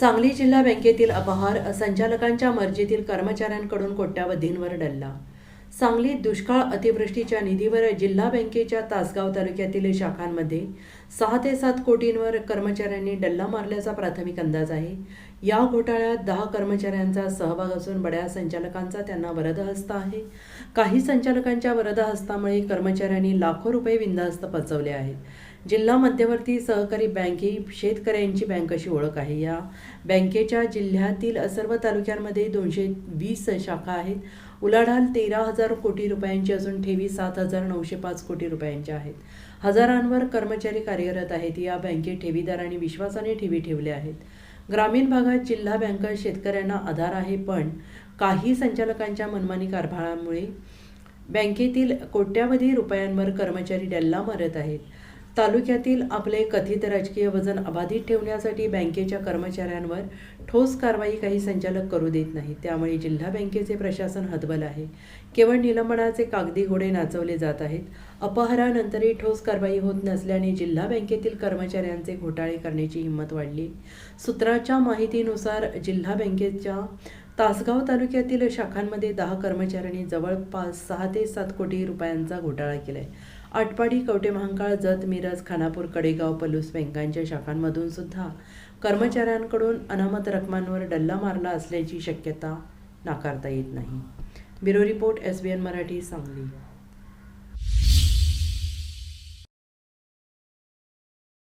सांगली जिल्हा बँकेतील अपहार संचालकांच्या मर्जीतील कर्मचाऱ्यांकडून कोट्यावधींवर डल्ला. सांगलीत दुष्काळ अतिवृष्टीच्या निधीवर जिल्हा बँकेच्या तासगाव तालुक्यातील शाखांमध्ये सहा ते सात कोटींवर कर्मचाऱ्यांनी डल्ला मारल्याचा प्राथमिक अंदाज आहे. या घोटाळ्यात दहा कर्मचाऱ्यांचा सहभाग असून बड्या संचालकांचा त्यांना वरदहस्त आहे. काही संचालकांच्या वरदहस्तामुळे कर्मचाऱ्यांनी लाखो रुपये बिनधास्त पचवले आहेत. जिल्हा मध्यवर्ती सहकारी बँक ही शेतकऱ्यांची बँक अशी ओळख आहे. या बँकेच्या जिल्ह्यातील सर्व तालुक्यांमध्ये दोनशे वीस शाखा आहेत. उलाढाल तेरा हजार कोटी रुपयांची असून ठेवी सात हजार नऊशे पाच कोटी रुपयांच्या आहेत. हजारांवर कर्मचारी कार्यरत आहेत. या बँकेत ठेवीदारांनी विश्वासाने ठेवी ठेवल्या आहेत. ग्रामीण भागात जिल्हा बँक शेतकऱ्यांना आधार आहे पण काही संचालकांच्या मनमानी कारभारामुळे बँकेतील कोट्यावधी रुपयांवर कर्मचारी डल्ला मारत आहेत. तालुक्यातील आपले कथित राजकीय वजन अबाधित ठेवण्यासाठी बँकेच्या कर्मचाऱ्यांवर ठोस कारवाई काही संचालक करू देत नाहीत. त्यामुळे जिल्हा बँकेचे प्रशासन हतबल आहे. केवळ निलंबनाचे कागदी घोडे नाचवले जात आहेत. अपहारानंतरही ठोस कारवाई होत नसल्याने जिल्हा बँकेतील कर्मचाऱ्यांचे घोटाळे करण्याची हिंमत वाढली. सूत्राच्या माहितीनुसार जिल्हा बँकेच्या तासगाव तालुक्यातील शाखांमध्ये दहा कर्मचाऱ्यांनी जवळपास सहा ते सात कोटी रुपयांचा घोटाळा केलाय. आटपाडी कवटे महांकाळ जत मिरज खानापूर कडेगाव पलूस बँकांच्या शाखांमधून सुद्धा कर्मचाऱ्यांकडून अनामत रकमांवर डल्ला मारला असल्याची शक्यता नाकारता येत नाही. Bureau report S B N Marathi Sangli.